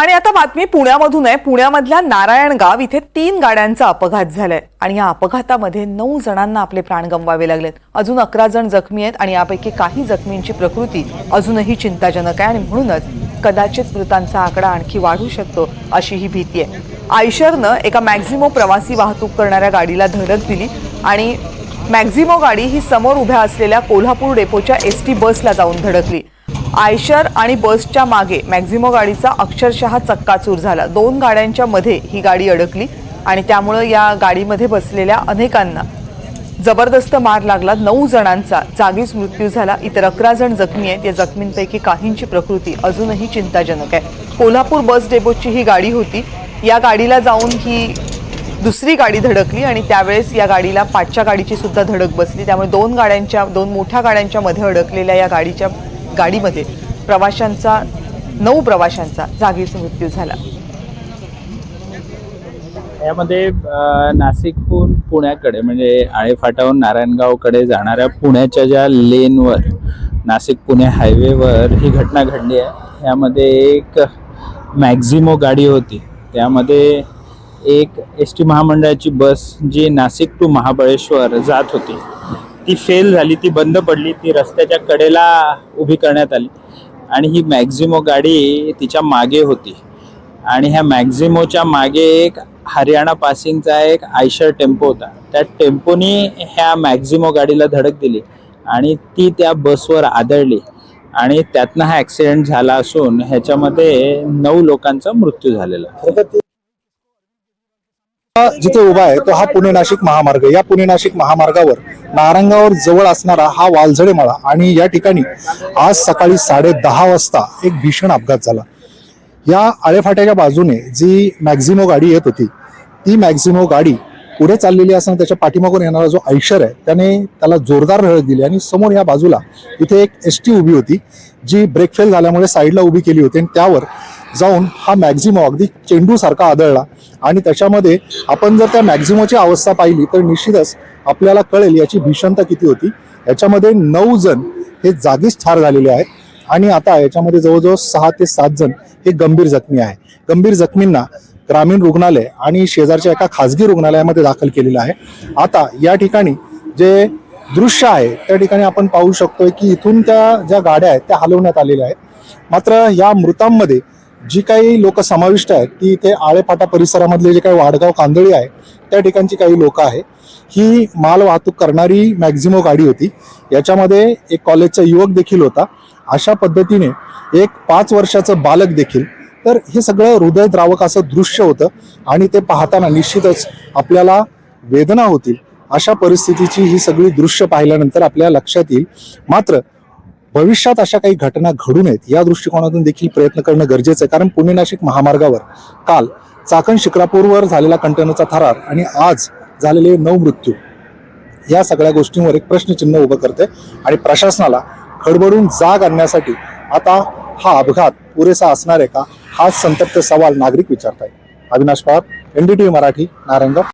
आणि आता बातमी पुण्यामधून आहे. पुण्यामधल्या नारायणगाव इथे तीन गाड्यांचा अपघात झालाय. आणि या अपघातामध्ये नऊ जणांना आपले प्राण गमवावे लागलेत. अजून अकरा जण जखमी आहेत आणि यापैकी काही जखमींची प्रकृती अजूनही चिंताजनक आहे. आणि म्हणूनच कदाचित मृतांचा आकडा आणखी वाढू शकतो अशी ही भीती आहे. आयशरनं एका मॅक्झिमो प्रवासी वाहतूक करणाऱ्या गाडीला धडक दिली आणि मॅक्झिमो गाडी ही समोर उभ्या असलेल्या कोल्हापूर डेपोच्या एस टी बसला जाऊन धडकली. आयशर आणि बसच्या मागे मॅक्झिमो गाडीचा अक्षरशः चक्काचूर झाला. दोन गाड्यांच्या मध्ये ही गाडी अडकली आणि त्यामुळं या गाडीमध्ये बसलेल्या अनेकांना जबरदस्त मार लागला. नऊ जणांचा जागीच मृत्यू झाला. इतर अकरा जण जखमी आहेत. या जखमींपैकी काहींची प्रकृती अजूनही चिंताजनक आहे. कोल्हापूर बस डेपोची ही गाडी होती. या गाडीला जाऊन ही दुसरी गाडी धडकली आणि त्यावेळेस या गाडीला पाठच्या गाडीची सुद्धा धडक बसली. त्यामुळे दोन गाड्यांच्या दोन मोठ्या गाड्यांच्या मध्ये अडकलेल्या या गाडीच्या गाडीमध्ये प्रवाशांचा नऊ प्रवाशांचा जागीच मृत्यू झाला. यामध्ये नाशिकहून पुण्याकडे म्हणजे आळेफाटाहून नारायणगावकडे जाणाऱ्या पुण्याच्या ज्या लेनवर नाशिक पुणे हायवेवर ही घटना घडली आहे. यामध्ये एक मॅक्झिमो गाडी होती. त्यामध्ये एक एस टी महामंडळाची बस जी नाशिक टू महाबळेश्वर जात होती. ती फेल झाली ती बंद पडली ती रस्त्याच्या कडेला उभी करण्यात आली. आणि ही मॅक्झिमो गाडी तिच्यामागे होती. आणि ह्या मॅक्झिमोच्या मागे एक हरियाणा पासिंगचा एक आयशर टेम्पो होता. त्या टेम्पोनी ह्या मॅक्झिमो गाडीला धडक दिली आणि ती त्या बसवर आदळली. आणि त्यातनं हा ॲक्सिडेंट झाला असून ह्याच्यामध्ये नऊ लोकांचा मृत्यू झालेला. जिथे उभा आहे तो हा पुणे नाशिक महामार्ग. या पुणे नाशिक महामार्गावर नारंगावर जवळ असणारा हा वालझडे मळा आणि या ठिकाणी आज सकाळी साडे दहा वाजता एक भीषण अपघात झाला. या आळेफाट्याच्या बाजूने जी मॅक्झिमो गाडी येत होती ती मॅक्झिमो गाडी पुढे चाललेली असताना त्याच्या पाठीमागून येणारा जो आयशर आहे त्याने त्याला जोरदार रळत दिली आणि समोर या बाजूला इथे एक एस टी उभी होती जी ब्रेक फेल झाल्यामुळे साईडला उभी केली होती आणि त्यावर जाऊन हा मॅक्झिमो अगदी चेंडूसारखा आदळला. आणि त्याच्यामध्ये आपण जर त्या मॅक्झिमोची अवस्था पाहिली तर निश्चितच आपल्याला कळेल याची भीषणता किती होती. याच्यामध्ये नऊ जण हे जागीच ठार झालेले आहेत. आणि आता याच्यामध्ये जवळजवळ सहा ते सात जण हे गंभीर जखमी आहे गंभीर जखमींना ग्रामीण रुग्णालय आणि शेजारच्या एका खासगी रुग्णालयामध्ये दाखल केलेलं आहे. आता या ठिकाणी जे दृश्य आहे त्या ठिकाणी आपण पाहू शकतोय की इथून त्या ज्या गाड्या आहेत त्या हलवण्यात आलेल्या आहेत. मात्र या मृतांमध्ये जी काही लोक समाविष्ट आहेत ती इथे आळेपाटा परिसरामधले जे काही वाडगाव कांदळी आहे त्या ठिकाणची काही लोक आहे ही माल वाहतूक करणारी मॅक्झिमो गाडी होती. याच्यामध्ये एक कॉलेजचा युवक देखील होता. अशा पद्धतीने एक पाच वर्षाचं बालक देखील. तर हे सगळं हृदयद्रावक असं दृश्य होतं आणि ते पाहताना निश्चितच आपल्याला वेदना होतील. अशा परिस्थितीची ही सगळी दृश्य पाहिल्यानंतर आपल्या लक्षात येईल. मात्र भविष्यात अशा काही घटना घडू नयेत या दृष्टिकोनातून देखील प्रयत्न करणं गरजेचं आहे. कारण पुणे नाशिक महामार्गावर काल चाकण शिक्रापूरवर झालेला कंटेनरचा थरार आणि आज झालेले नऊ मृत्यू या सगळ्या गोष्टींवर एक प्रश्नचिन्ह उभं करते आणि प्रशासनाला खडबडून जाग आणण्यासाठी आता हा अपघात पुरेसा असणार आहे का? हा संतप्त सवाल नागरिक विचारतायत. अविनाश पवार एनडीटीव्ही मराठी नारायणगाव